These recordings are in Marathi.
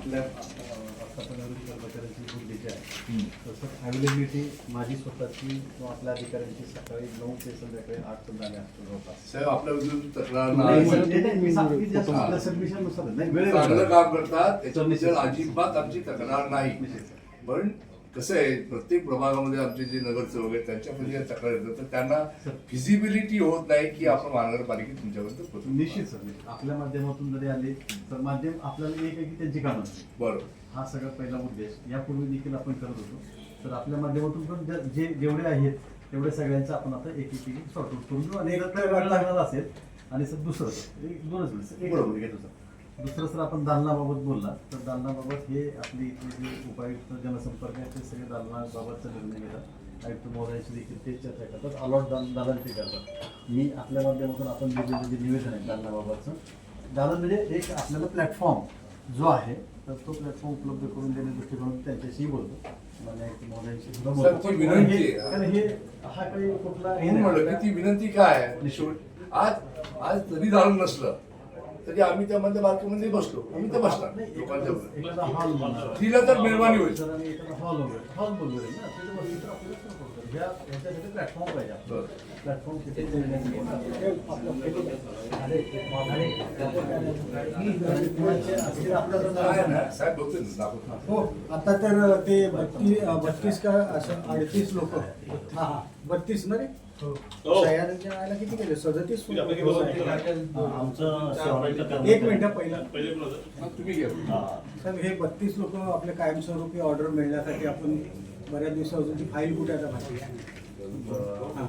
आपल्या कर्मचाऱ्यांची आहे अवेलेबिलिटी माझी स्वतःची किंवा आपल्या अधिकाऱ्यांची सकाळी नऊ ते संध्याकाळी आठ पर्यंत आम्ही असतो जवळपास. साहेब आपल्या विरुद्ध तक्रार नाही, नाही. नाही, नाही, मी सांग- मी just आपल्या सबमिशननुसार आहे. नाही, वेळेवर चांगलं करा. काम करतात त्याच्याबद्दल अजिबात आमची तक्रार नाही. पण कसं आहे प्रत्येक प्रभागामध्ये आमचे जे नगरसेवक आहेत त्यांच्यामध्ये तक्रार येतात तर त्यांना फिजिबिलिटी होत नाही की आपण महानगरपालिकेत तुमच्यापर्यंत पोहोचू. निश्चित सर. आपल्या माध्यमातून जरी आले तर माध्यम आपल्याला एक आहे की त्यांची कामं. बरोबर हा सगळ्यात पहिला उद्देश यापूर्वी देखील आपण करत होतो तर आपल्या माध्यमातून पण जे जेवढे आहेत तेवढे सगळ्यांचं आपण आता एक एक सॉर्ट आउट करून घेऊ आणि लागणार असेल आणि सर दुसरं एक दोनच मिनिट एक बरोबर. घेतो सर दुसरं सर आपण दालनाबाबत बोलला तर दालनाबाबत हे आपली इथले जे उपायुक्त जनसंपर्क आहेत ते सगळे दालनाबाबतचा निर्णय घेतात. आयुक्त महोदयांशी देखील ते चर्चा करतात. अलॉट दाल दालन ते करतात. मी आपल्या माध्यमातून आपण दिलेलं जे निवेदन आहे दालनाबाबतचं दालन म्हणजे एक आपल्याला प्लॅटफॉर्म जो आहे तर तो प्लॅटफॉर्म उपलब्ध करून देण्या दृष्टिकोनातून त्यांच्याशी बोलतो. हे काही कुठला हे विनंती काय? आज आज जरी झालं नसलं. तरी आम्ही त्यामध्ये बाथरूममध्ये बसलो. आम्ही तर बसणार लोकांच्या. दिलं तर मेहरबानी होईल. प्लॅटफॉर्म पाहिजे. प्लॅटफॉर्म. हो आता तर ते बत्तीस बत्तीस का असं अडतीस लोक. हा हा. बत्तीस ना रे? सह्याद्रीच्या राहायला किती केले? सदतीस एक मिनिट पहिला. मग तुम्ही घ्या. तर हे बत्तीस लोक आपले कायमस्वरूपी ऑर्डर मिळण्यासाठी आपण बऱ्याच दिवसापासून ती फाईल कुठे आता बाकी हा.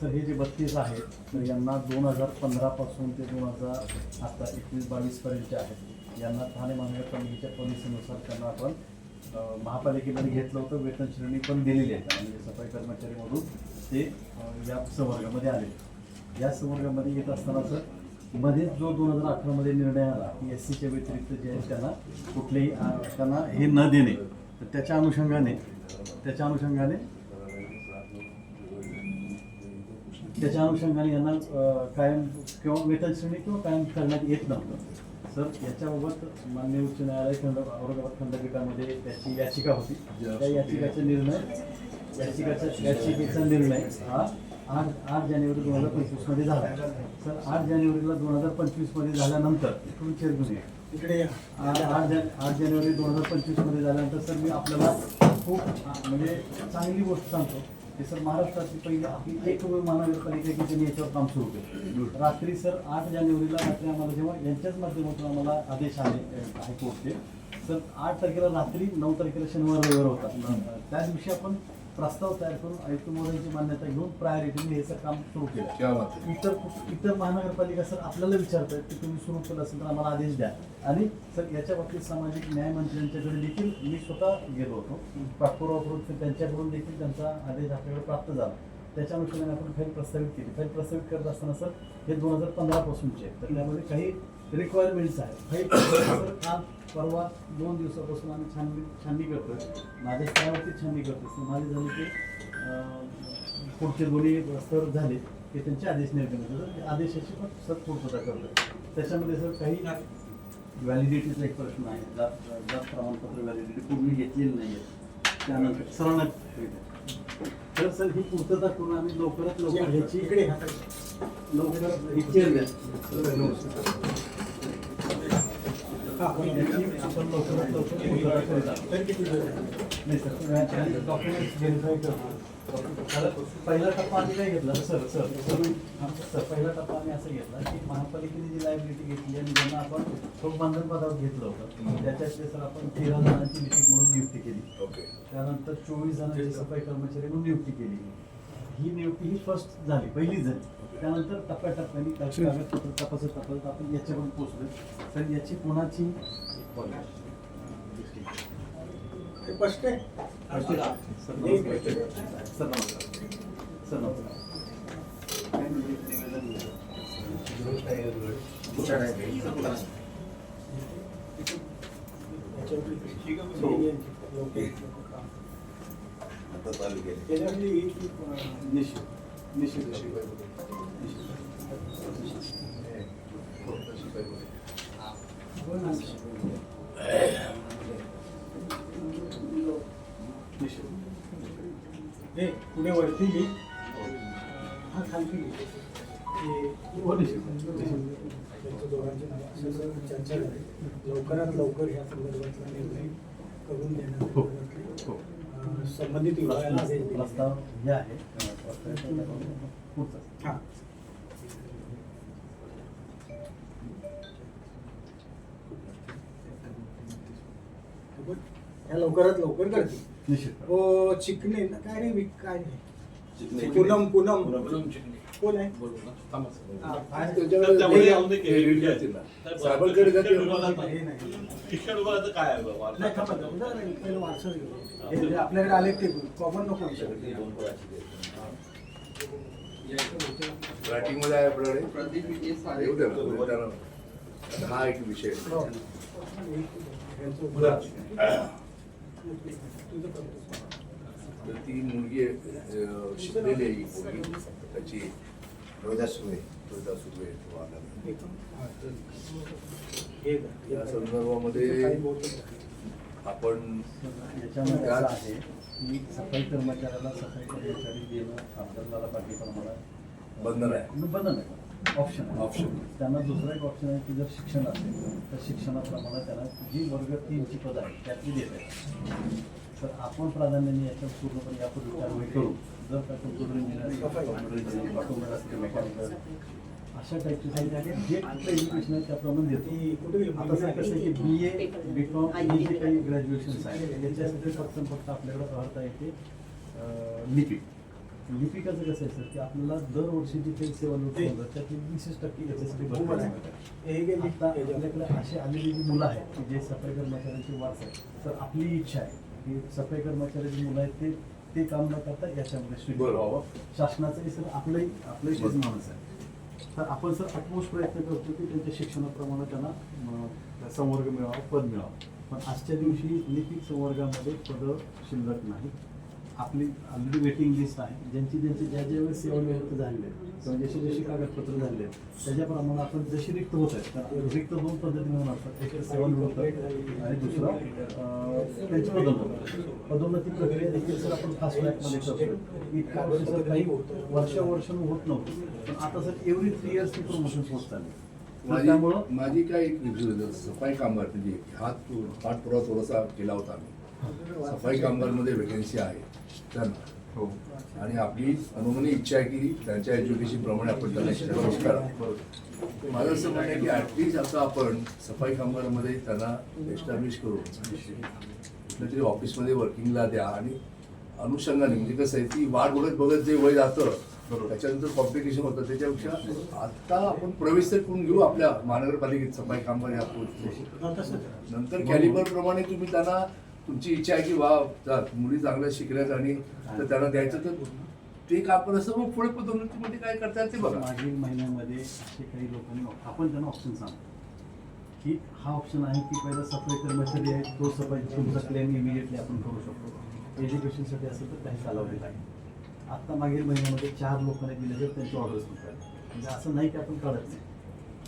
सर हे जे बत्तीस आहेत तर यांना दोन हजार पंधरा पासून ते दोन हजार आता एकवीस बावीस पर्यंतचे आहेत. यांना ठाणे महानगरपालिकेच्या पॉलिसीनुसार त्यांना आपण महापालिकेमध्ये घेतलं होतं वेतन श्रेणी पण दिलेली आहे. म्हणजे सफाई कर्मचारीमधून ते या संवर्गामध्ये आले. या संवर्गामध्ये येत असताना सरमध्ये जो दोन हजार अठरामध्ये निर्णय आला की एस सीच्या व्यतिरिक्त जे आहे त्यांना कुठलेही त्यांना हे न देणे तर त्याच्या अनुषंगाने त्याच्या अनुषंगाने त्याच्या अनुषंगाने यांना कायम किंवा वेतन श्रेणी किंवा कायम करण्यात येत नव्हतं सर याच्याबाबत मान्य उच्च न्यायालय खंड औरंगाबाद खंडपीठामध्ये त्याची याचिका होती त्या याचिकाचा निर्णय याचिकाचा याचिकेचा निर्णय हा आठ आठ जानेवारी दोन हजार पंचवीसमध्ये झाला सर आठ जानेवारीला दोन हजार पंचवीसमध्ये झाल्यानंतर या. इकडे. आठ आठ जान आठ जानेवारी दोन हजार पंचवीसमध्ये झाल्यानंतर सर मी आपल्याला खूप म्हणजे चांगली गोष्ट सांगतो की सर महाराष्ट्राची पहिली आपली एक महानगरपालिका की त्यांनी याच्यावर काम सुरू केलं. रात्री सर आठ जानेवारीला रात्री आम्हाला जेव्हा यांच्याच माध्यमातून आम्हाला आदेश आले हायकोर्टचे सर आठ तारखेला रात्री नऊ तारखेला शनिवार रविवार होता. त्या दिवशी आपण प्रस्ताव तयार करून आयुक्त महोदयांची मान्यता घेऊन प्रायोरिटीने याचं काम सुरू केलं. क्या बात आहे. इतर इतर महानगरपालिका सर आपल्याला विचारतात की तुम्ही सुरू केलं असेल तर आम्हाला आदेश द्या. आणि सर याच्या बाबतीत सामाजिक न्याय मंत्र्यांच्याकडे देखील मी स्वतः गेलो होतो. पाठपुरावा करून त्यांच्याकडून देखील त्यांचा आदेश आपल्याकडे प्राप्त झाला. त्याच्या अनुषंगाने आपण फाईल प्रस्तावित केली. फाईल प्रस्तावित करत असताना सर हे दोन हजार पंधरा पासूनचे आहेत. तर त्यामध्ये काही रिक्वायरमेंट्स आहेत. फाईल सर काल परवा दोन दिवसापासून आम्ही छाननी छाननी करतोय. माझ्या स्तरावरती छाननी करतोय. सर माझे झाले अं, पुढचे दोन्ही स्तर झाले की त्यांचे आदेश निर्गमित होतात. त्या आदेशाची पण सर पूर्तता करतो त्याच्यामध्ये सर काही व्हॅलिडिटीचा एक प्रश्न आहे. जात जात प्रमाणपत्र व्हॅलिडिटी पूर्वी घेतलेली नाही आहे त्यानंतर सरांना तर सर ही पूर्तता करून आम्ही लवकरात लवकर ह्याची इकडे. लवकरात लवकर पूर्तता करीत आहोत. तर किती वेळ आहे? नाही सर डॉक्युमेंट्स व्हेरीफाय करतो आता पहिला टप्पा आम्ही काय घेतला सर सर. सर सर पहिला टप्पा आम्ही असं घेतला की महापालिकेने जी लायबिलिटी घेतली आणि ज्यांना आपण ठोक बांधण पदावर घेतलं होतं त्याच्यातले सर आपण तेरा जणांची म्हणून नियुक्ती केली. त्यानंतर चोवीस जणांची सफाई कर्मचारी म्हणून नियुक्ती केली. ही नियुक्ती ही फर्स्ट झाली पहिली झाली. त्यानंतर टप्प्याटप्प्याने कागदपत्र तपासत तपासत आपण याच्याकडून पोहोचलो तर याची कोणाची स्पष्ट आहे. त्याच्यामध्ये निश्चित निश्चित निश्चित हे पुढे वरती घे. हा खालती हे हो, दोघांची चर्चा झाली लवकरात लवकर ह्या संदर्भातला निर्णय करून देण्यात हो. येईल. हो. अं, संबंधित विभागाला आदेश दिले. प्रस्ताव हे आहे. पुढचं हा. ह्या लवकरात लवकर करते. निश्चित. हो चिकणे ना काय रे विक काय रे पूनम पूनम कोण आहे हा. साहेबांकडे नाही. शिक्षण विभागाचं काय आहे बाबा? नाही, थांबा, थांबा. जरा पहिलं वारसं घेऊ. हे जे आपल्याकडे आले ते कॉमन नको रायटिंगमध्ये आहे आपल्याकडे येऊ दे ना, बोलू द्या ना. आता हा एक विषय आहे. हो. तर ती मुलगी शिकलेली आहे मुलगी त्याची रोजा सुरे रोजा सुरे या संदर्भामध्ये आपण आहे की सफाई कर्मचाऱ्याला सफाई कर्मचारी देणं आपल्याला पाठीप्रमाणे बंधन आहे. बंधन आहे. ऑप्शन आहे. Option. त्यांना दुसरा एक ऑप्शन आहे की जर शिक्षण असेल तर शिक्षणाप्रमाणे त्यांना जी वर्ग तीनची पद आहे त्यातली देत आहे तर आपण प्राधान्याने याच्यात पूर्णपणे यापूर्वी कारवाई करू. जर का कम्प्युटर ऑटोमॅटिक मेकॅनिकल अशा टाईपची आहे जे कुठलं एज्युकेशन आहे त्याप्रमाणे देतो? आता सर कसं आहे की बी ए बी कॉम ही जे काही ग्रॅज्युएशन्स आहे त्याच्यासाठी फक्त फक्त आपल्याकडे पाहता येते लिपिक लिपिकाचं कसं आहे सर की आपल्याला दरवर्षी जी काही सेवा लोक त्यातली वीस टक्के याच्यासाठी खूप आहे. हे आपल्याकडे अशी आलेली जी मुलं आहेत की जे सफाई कर्मचाऱ्यांची वारस आहे तर आपली इच्छा आहे. की सफाई कर्मचारी जी मुलं आहेत ते ते काम न करता याच्यामध्ये शासनाचंही सर आपलंही आपलंही माणूस आहे. तर आपण सर अटमोस्ट प्रयत्न करतो की त्यांच्या शिक्षणाप्रमाणे त्यांना संवर्ग मिळावा पद मिळावं. पण आजच्या दिवशी लिपिक संवर्गामध्ये पदं शिल्लक नाही आपली ऑलरेडी वेटिंग लिस्ट आहे. ज्यांची ज्यांची ज्या ज्या वेळेस सेवानिवृत्त झालेले आहेत किंवा जशी जशी कागदपत्र झालेली आहेत त्याच्याप्रमाणे आपण जशी रिक्त होत आहेत तर रिक्त दोन पद्धतीने होणार असतात एक सेवानिवृत्त आणि दुसरा त्यांची पदोन्नती. पदोन्नती प्रक्रिया देखील सर आपण फास्ट ट्रॅकमध्ये करतो इतका वर्ष सर काही वर्षावर्षानं होत नव्हतं. पण आता सर एव्हरी थ्री इयर्सची प्रमोशन होत चालली माझी त्यामुळं माझी काय एक सफाई कामगार म्हणजे हात पाठपुरावा थोडासा केला होता आम्ही. सफाई कामगारमध्ये वेकेन्सी आहे. त्यांना हो. आणि आपली अनुमनी इच्छा आहे की त्यांच्या एज्युकेशन प्रमाणे आपण त्यांना माझं असं म्हणणं आहे की ॲटलिस्ट आता आपण सफाई कामगारामध्ये त्यांना एस्टॅब्लिश करू. कुठल्या तरी ऑफिसमध्ये वर्किंगला द्या आणि अनुषंगाने म्हणजे कसं आहे की वाट बघत बघत जे वय जातं. त्याच्यानंतर कॉम्प्लिकेशन होतं. त्याच्यापेक्षा आता आपण प्रवेश तर करून घेऊ आपल्या महानगरपालिकेत सफाई कामगार या. नंतर कॅलिबर प्रमाणे तुम्ही त्यांना तुमची इच्छा आहे की वा जा, मुली चांगल्या शिकल्यात आणि तर त्यांना द्यायचं तर ते काम असं मग पुढे पदोन्नतीमध्ये काय करतात ते बघा. मागील महिन्यामध्ये असे काही लोकांनी आपण त्यांना ऑप्शन सांगतो. की हा ऑप्शन आहे की पहिला सफाई कर्मचारी आहे तो सफाई तुमचा क्लेम इमिडिएटली आपण करू शकतो. एज्युकेशनसाठी असेल तर काही कालावधी नाही. आत्ता मागील महिन्यामध्ये चार लोकांनी दिले तर त्यांची ऑर्डर्स निघाली म्हणजे असं नाही की आपण काढत नाही.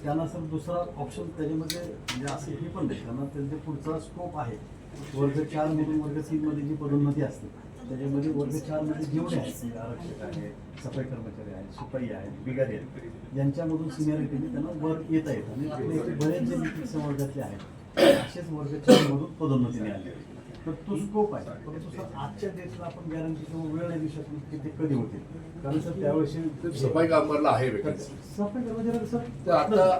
त्यांना सर दुसरा ऑप्शन त्याच्यामध्ये म्हणजे असं हे पण नाही. त्यांना त्यांचा पुढचा स्कोप आहे. वर्ग चार मधून वर्ग तीन मध्ये जी पदोन्नती असते त्याच्यामध्ये वर्ग चारमध्ये जेवढे आहेत म्हणजे आरक्षक आहे सफाई कर्मचारी आहेत शिपाई आहेत बिगारी आहेत यांच्यामधून सिनियरिटीने त्यांना वर येता येतं. आणि आपल्या इथे बरेच जे संवर्गातले आहेत असेच वर्ग चार मधून पदोन्नतीने आले तर तो स्कोप आहे. परंतु सर आजच्या डेटला आपण गॅरंटी किंवा वेळ नाही देऊ शकत की ते कधी होतील. कारण सर त्यावेळेस सफाई कामगारला आहे सफाई कर्मचारी सर आता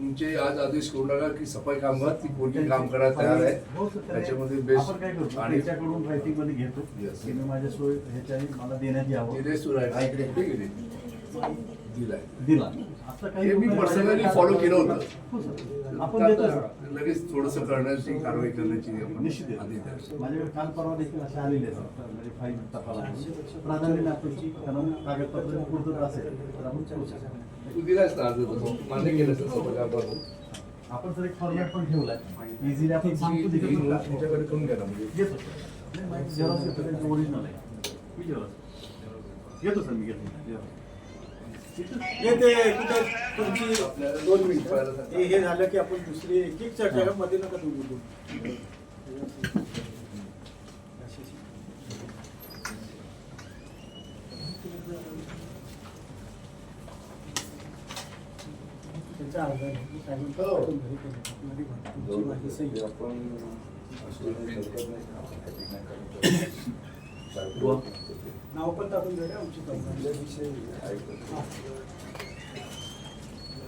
तुमचे आज आदेश करू नका की सफाई कामगार ती कोणती काम करायला तयार आहे. हो त्याने- त्याच्यामध्ये आपण काय बेस्ट करतो आणि त्याच्याकडून रायटिंगमध्ये घेतो. Yes. की मी माझ्या सोय ह्याच्याही मला देण्यात यावं. दिनेश सुरू आहे इकडे. कुठे गेले दिलाय. दिला. हे मी personally follow केलं होतं. हो सर. आपण देतो सर. आता लगेच थोडस करण्याची कारवाई करण्याची आपण निश्चित आहे. आधी द्या. माझ्याकडे काल परवा देखील असे आलेले आहेत सर. म्हणजे फाईल तपाला प्राधान्याने आपण कारण कागदपत्र पूर्तता असेल तर आपण करू शकतो. तू दिलास ना अर्ज तसं. मान्य केलं आपण सर एक फॉर्मॅट पण ठेवलाय. इझिली आपण सांगतो तिथे तुमच्याकडे करून घ्या ना म्हणजे. घेतो सर. नाही, माझी जेव्हा येतो त्यांचं ओरिजिनल आहे. मी जेव्हा घेतो सर मी घेतो. जेव्हा हे ते कुठे? तुमची दोन मिनिटं. हे हे झालं की आपण दुसरी एक एक चर्चा मध्ये नका तुम्ही बोलू त्यांच्या अर्जाने मी साहेबांना पाठवून घरी केलं. मध्ये भा- तुमची माझी सही. नाव पण टाकून द्या आमची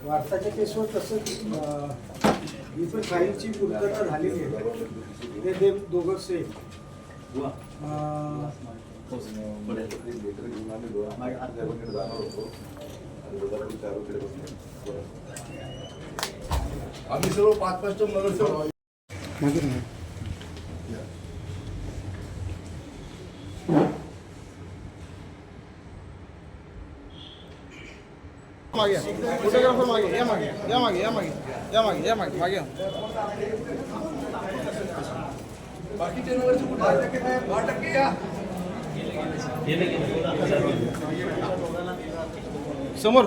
वारसाच्या केसवर तसं ही पण फाईलची पूर्तता झालेली आहे ते ते दोघं सेम घेऊन आम्ही सर्व पाच पाच टन मागे फोटोग्राफर मागे या मागे या मागे या मागे या मागे या मागे मागे या. बाकीचे नगरसेवक कुठे आहेत? दहा टक्के या समोर